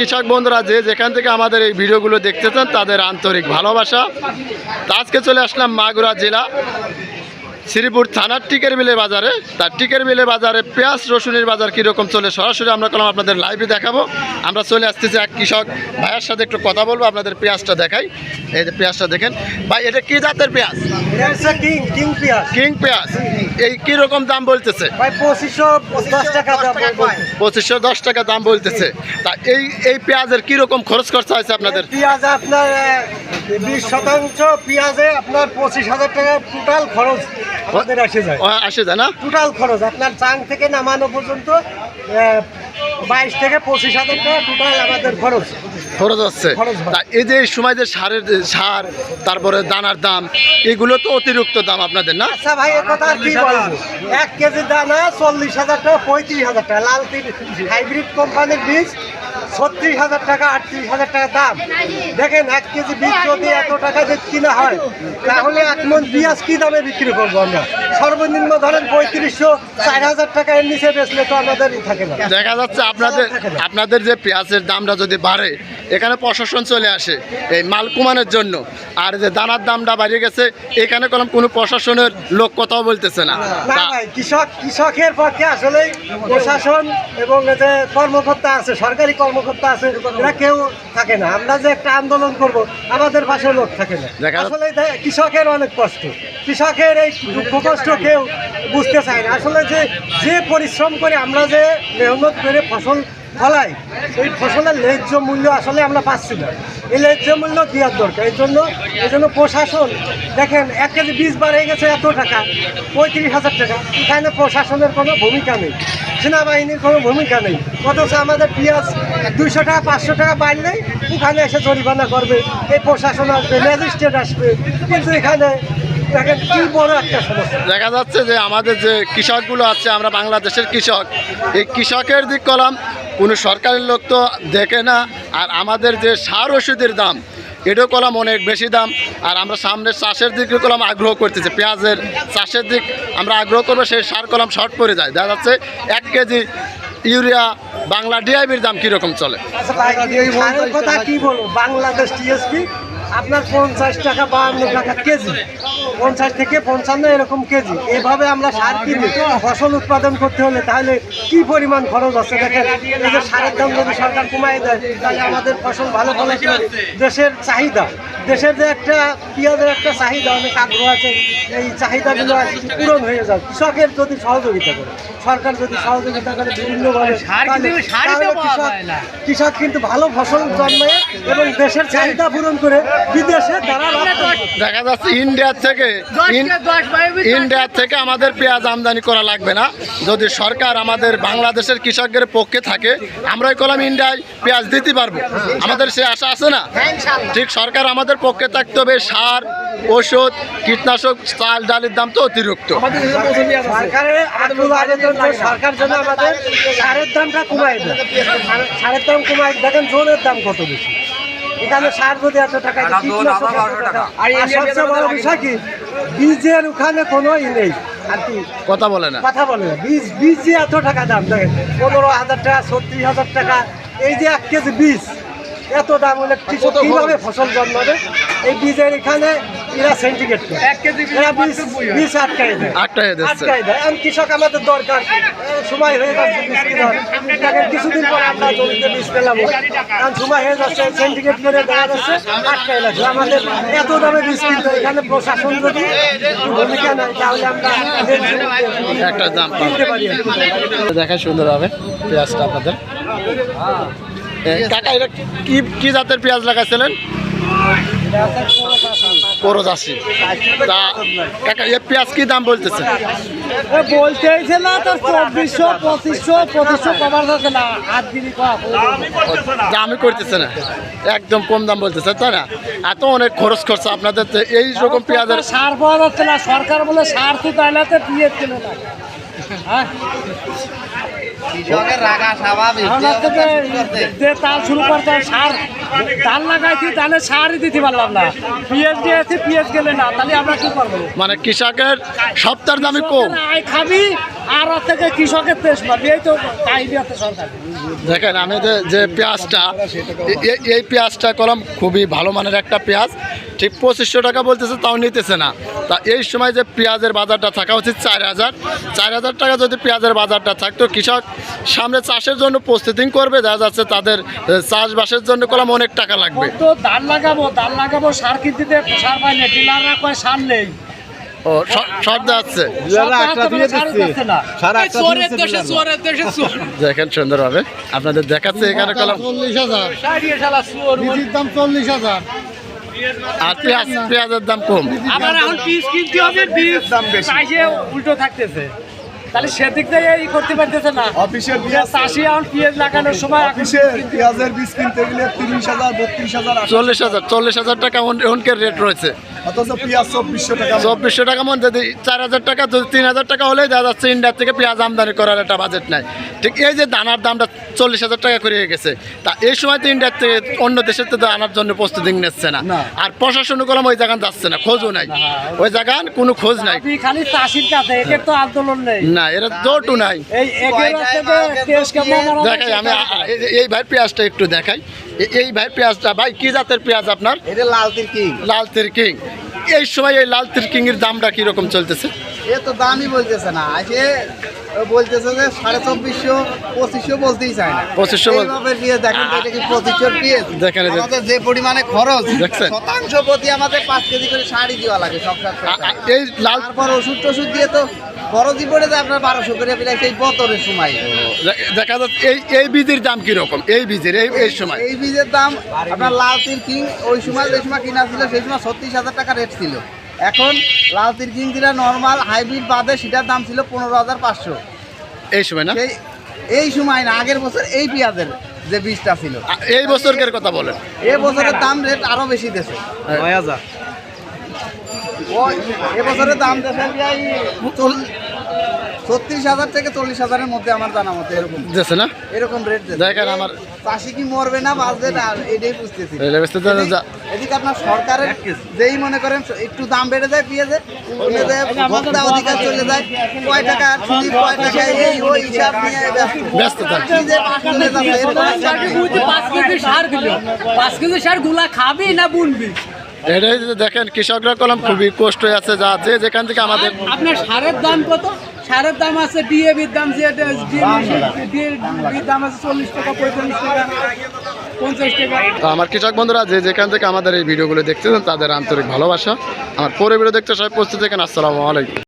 কৃষক বন্ধুরা যে যেখান থেকে আমাদের এই ভিডিওগুলো দেখতেছেন তাদের আন্তরিক ভালোবাসা। তা আজকে চলে আসলাম মাগুরা জেলা শ্রীপুর থানার টিকের মিলে বাজারে। তার টিকের মিলে বাজারে পেঁয়াজ রসুনের বাজার কীরকম চলে সরাসরি আমরা কলম আপনাদের লাইভে দেখাবো। আমরা চলে আসতেছি এক কৃষক ভাইয়ের সাথে একটু কথা বলব আপনাদের পেঁয়াজটা দেখাই। এই যে পেঁয়াজটা দেখেন। ভাই এটা কি জাতের পেঁয়াজ? কিং পেঁয়াজ। কিং পেঁয়াজ। এই কীরকম দাম বলতেছে? ভাই পঁচিশশো দশ টাকা দাম পঁচিশশো দশ টাকা দাম বলতেছে। তা এই এই পেঁয়াজের কীরকম খরচ খরচা হয়েছে আপনাদের? পেঁয়াজ আপনার বিশ শতাংশ পেঁয়াজে আপনার পঁচিশ হাজার টাকা টোটাল খরচ আমাদের আসে যায়। আসে যায় না? টোটাল খরচ আপনার চাং থেকে নামানো পর্যন্ত বাইশ থেকে পঁচিশ হাজার টাকা টোটাল আমাদের খরচ। খরচ হচ্ছে তা এই যে এই সময় যে সারের সার তারপরে দানার দাম এগুলো তো অতিরিক্ত দাম আপনাদের না? আচ্ছা ভাই এ কথা আর কি বলব এক কেজি দানা চল্লিশ হাজার টাকা পঁয়ত্রিশ হাজার টাকা। লাল তিল হাইব্রিড কোম্পানির বীজ ছত্রিশ হাজার টাকা আটত্রিশ হাজার টাকা দাম। দেখেন এক কেজি বীজ যদি এত টাকা দিয়ে কিনা হয় তাহলে এক মন পেঁয়াজ কী দামে বিক্রি করব আমরা? সর্বনিম্ন ধরেন পঁয়ত্রিশশো চার হাজার টাকা এর নিচে বেচলে তো আমাদেরই থাকে না। দেখা যাচ্ছে আপনাদের আপনাদের যে পেঁয়াজের দামটা যদি বাড়ে এখানে প্রশাসন চলে আসে এই মাল কমানোর জন্য। আর যে দানার দামটা বাড়িয়ে গেছে এখানে কোনো কোনো প্রশাসনের লোক কথাও বলতেছে না। কৃষক কৃষকের পক্ষে আসলে প্রশাসন এবং যে কর্মকর্তা আছে সরকারি কর্মকর্তা আছে এরা কেউ থাকে না। আমরা যে একটা আন্দোলন করব আমাদের পাশে লোক থাকে না। আসলে কৃষকের অনেক কষ্ট। কৃষকের এই দুঃখ কষ্ট কেউ বুঝতে চায় না। আসলে যে যে পরিশ্রম করে আমরা যে মেহনত করে ফসল ফলাই এই ফসলের ন্যায্য মূল্য আসলে আমরা পাচ্ছি না। এই ন্যায্য মূল্য দেওয়ার দরকার। এই জন্য এই জন্য প্রশাসন দেখেন এক কেজি বীজ বাড়ে গেছে এত টাকা পঁয়ত্রিশ হাজার টাকা। এখানে প্রশাসনের কোনো ভূমিকা নেই। সেনাবাহিনীর কোনো ভূমিকা নেই। অথচ আমাদের পেঁয়াজ দুইশো টাকা, পাঁচশো টাকা বাড়লেই ওখানে এসে জরিমানা করবে, এই প্রশাসন আসবে, ম্যাজিস্ট্রেট আসবে। কিন্তু এখানে দেখা যাচ্ছে যে আমাদের যে কৃষকগুলো আছে, আমরা বাংলাদেশের কৃষক, এই কৃষকের দিক কলাম, কোনো সরকারের লোক তো দেখে না। আর আমাদের যে সার ওষুধের দাম এটাও কলাম অনেক বেশি দাম। আর আমরা সামনে চাষের দিকে কলাম আগ্রহ করতেছি। পেঁয়াজের চাষের দিক আমরা আগ্রহ করব, সেই সার কলাম শর্ট পড়ে যায়। দেখা যাচ্ছে এক কেজি ইউরিয়া বাংলা ডিআইবির দাম কীরকম চলে? আচ্ছা বাংলাদেশ আপনার পঞ্চাশ টাকা বাহান্ন টাকা কেজি। পঞ্চাশ থেকে পঞ্চান্ন এরকম কেজি। এভাবে আমরা সার কিনি। ফসল উৎপাদন করতে হলে তাহলে কি পরিমাণ খরচ আছে? দেখেন এই যে সারের দাম যদি সরকার কমায় দেয় তাহলে আমাদের ফসল ভালো হবে দেশের চাহিদা। দেশের যে একটা পেঁয়াজের একটা চাহিদা অনেক আগ্রহ আছে এই চাহিদাগুলো পূরণ হয়ে যায় কৃষকের যদি সহযোগিতা করে সরকার যদি সহযোগিতা করে বিভিন্নভাবে কৃষক কৃষক কিন্তু ভালো ফসল জন্মায় এবং দেশের চাহিদা পূরণ করে বিদেশে তারা দেখা যাচ্ছে ইন্ডিয়ার থেকে ইন্ডিয়ার থেকে আমাদের পেঁয়াজ আমদানি করা লাগবে না। যদি সরকার আমাদের বাংলাদেশের কৃষকদের পক্ষে থাকে আমরাই কলাম ইন্ডিয়ায় পেঁয়াজ দিতে পারব। আমাদের সে আশা আছে না? ঠিক সরকার আমাদের পক্ষে থাকতে হবে সার ওষুধ কীটনাশক চাল ডালের দাম তো অতিরিক্ত। সরকারের আকুল আবেদন যে সরকার যেন আমাদের সারের দামটা কমায় দেয়। সারের দাম কমায় দেখেন জোনের দাম কত বেশি। এখানে সার যদি এত টাকা। আর সবচেয়ে বড় বিষয় কি? বীজের ওখানে কোনো ই নেই। আর কি? কথা বলে না। কথা বলে না। বীজ বীজ যে এত টাকা দাম দেখেন পনেরো হাজার টাকা ছত্রিশ হাজার টাকা এই যে এক কেজি বীজ এত দাম হলে কৃষক কীভাবে ফসল জন্মাবে? এই বীজের এখানে এরা সেন্টিগ্রেট এরা বীজ বীজ আটকাই দেয়। আটটায় দিচ্ছে। আটকাই দেয়। এখন কৃষক আমাদের দরকার। সময় হয়ে যাচ্ছে বীজ কেনার দেখেন কিছুদিন পরে আমরা জমিতে বীজ পেলাম। কারণ সময় হয়ে যাচ্ছে সেন্টিগ্রেট করে দেখা যাচ্ছে আটকাই লাগছে আমাদের এত দামে বীজ কিনতে এখানে প্রশাসন যদি ভূমিকা নেয় তাহলে আমরা একটা দাম কিনতে পারি দেখা সুন্দর হবে পেঁয়াজটা আপনাদের। কাকা এটা কি কি জাতের পেঁয়াজ লাগাইছিলেন? করজ আশি তা কাকা এ পেঁয়াজ কি দাম বলতেছে? বলতে হয়েছে না তোর চব্বিশশো পঁচিশশো পঁচিশশো কমার যাচ্ছে না হাত দিলি দামই করতেছে না। একদম কম দাম বলতেছে তাই না? এত অনেক খরচ খরচা আপনাদের তো এই রকম পেঁয়াজের সার পাওয়া যাচ্ছে না সরকার বলে সার তো তাইলে তো কিনে না তাল শুরু করতে সার। ধান লাগাইছি তাহলে সারই দিতে পারলাম না। পিএস দিয়েছি পিএস গেলে না তাহলে আমরা কি করব? মানে কৃষকের সপ্তাহের দামে কম। আয় খাবি আর থেকে কৃষকের তেজ পাবি এই তো কাহিনী সরকার। দেখেন আমি যে পেঁয়াজটা এই পেঁয়াজটা কলম খুবই ভালো মানের একটা পেঁয়াজ। ঠিক পঁচিশশো টাকা বলতেছে তাও নিতেছে না। তা এই সময় যে পেঁয়াজের বাজারটা থাকা উচিত চার হাজার। চার হাজার টাকা যদি পেঁয়াজের বাজারটা থাকতো কৃষক সামনে চাষের জন্য প্রস্তুতি করবে দেখা যাচ্ছে তাদের চাষবাসের জন্য কলম অনেক টাকা লাগবে। তো ধান লাগাবো ধান লাগাবো সার কিনতে সার পাই না ডিলাররা কয় সার নেই। ও সব যাচ্ছে দেখেন সুন্দরভাবে আপনাদের দেখাচ্ছে এখানে কলম। দাম চল্লিশ হাজার। আর পেঁয়াজ পেঁয়াজের দাম কম। এখন কিনতে হবে বীজ উল্টো থাকতেছে। তাহলে সেদিক থেকে ই করতে পারতেছে না। অফিসের পেঁয়াজ চাষি এখন পেঁয়াজ লাগানোর সময় পেঁয়াজের বীজ কিনতে গেলে তিরিশ হাজার বত্রিশ হাজার চল্লিশ হাজার চল্লিশ হাজার টাকা অনকের রেট রয়েছে। অথচ পেঁয়াজ চব্বিশশো টাকা। চব্বিশশো টাকা মন যদি চার হাজার টাকা যদি তিন হাজার টাকা হলেই দেখা যাচ্ছে ইন্ডিয়ার থেকে পেঁয়াজ আমদানি করার একটা বাজেট নাই। ঠিক এই যে দানার দামটা চল্লিশ হাজার টাকা করে গেছে তা এই সময় তো ইন্ডিয়ার থেকে অন্য দেশের তো আনার জন্য প্রস্তুতি নিচ্ছে না। আর প্রশাসন কলম ওই জায়গায় যাচ্ছে না খোঁজও নাই। ওই জায়গায় কোনো খোঁজ নাই। খালি চাষির কাছে এদের তো আন্দোলন নেই। না এরা জোটও নাই। দেখাই আমি এই- ভাই পেঁয়াজটা একটু দেখাই। এই ভাই পেঁয়াজটা ভাই কি জাতের পেঁয়াজ আপনার? এটা লাল তিরকিং। লাল তিরকিং। এই সময় এই লাল তিরকিংয়ের এর দামটা কীরকম চলতেছে? এ তো দামই বলতেছে না। আজকে বলতেছে যে সাড়ে চব্বিশশো পঁচিশশো বলতেই চায় না। 2500 বল- এইভাবে দিয়ে দেখেন এটা কি পঁচিশশো পিস দেখেন যে- আমাদের যে পরিমাণে খরচ? শতাংশ প্রতি আমাদের পাঁচ কেজি করে শাড়ি দেওয়া লাগে সব এই লাল তারপর ওষুধ টষুধ দিয়ে তো খরচই পড়ে যায় আপনার বারোশো করে প্রায় সেই বতরের সময়। দেখা যাচ্ছে এই এই বীজের দাম কীরকম? এই বীজের এই এই সময়। এই বীজের দাম আপনার লাল তিল কিং ওই সময় যে সময় কিনা ছিল সেই সময় ছত্রিশ হাজার টাকা রেট ছিল। এখন লাল তিরকিং দিলা যেটা নর্মাল হাইব্রিড বাদে সেটার দাম ছিল পনেরো হাজার পাঁচশো। এই সময় না? সেই এই সময় না আগের বছর এই পেঁয়াজের যে বীজটা ছিল। এই বছরকের কথা বলেন। এ বছরের দাম রেট আরও বেশি দেশে নয় হাজার। এবছরের এ বছরের দাম দেশে প্রায় চল- ছত্রিশ হাজার থেকে চল্লিশ হাজারের মধ্যে আমার জানা মতো এরকম। দেশে না? এরকম রেট দেখেন আমার চাষি কি মরবে না বাঁচবে না? এটাই বুঝতেছি। এদিকে আপনার সরকারের যেই মনে করেন একটু দাম বেড়ে যায় পেঁয়াজে পেঁয়াজে ভোক্তা অধিকার চলে যায়। কয় টাকা চুরি কয় টাকা এই ওই হিসাব নিয়ে ব্যস্ত। পাঁচ কেজি সার দিল। পাঁচ কেজি সারগুলা খাবি না বুনবি? এটাই যে দেখেন কৃষকরা কলম খুবই কষ্ট হয়ে আছে যা যে যেখান থেকে আমাদের আপনার সারের দাম কত? সারের দাম আছে ডিএবির দাম ডিএবির দাম আছে চল্লিশ টাকা, পঁয়তাল্লিশ টাকা তো আমার কৃষক বন্ধুরা, যে যেখান থেকে আমাদের এই ভিডিওগুলো দেখতেছেন, তাদের আন্তরিক ভালোবাসা। আমার পরে ভিডিও দেখতে সবাই প্রস্তুত থাকেন। আসসালামু আলাইকুম।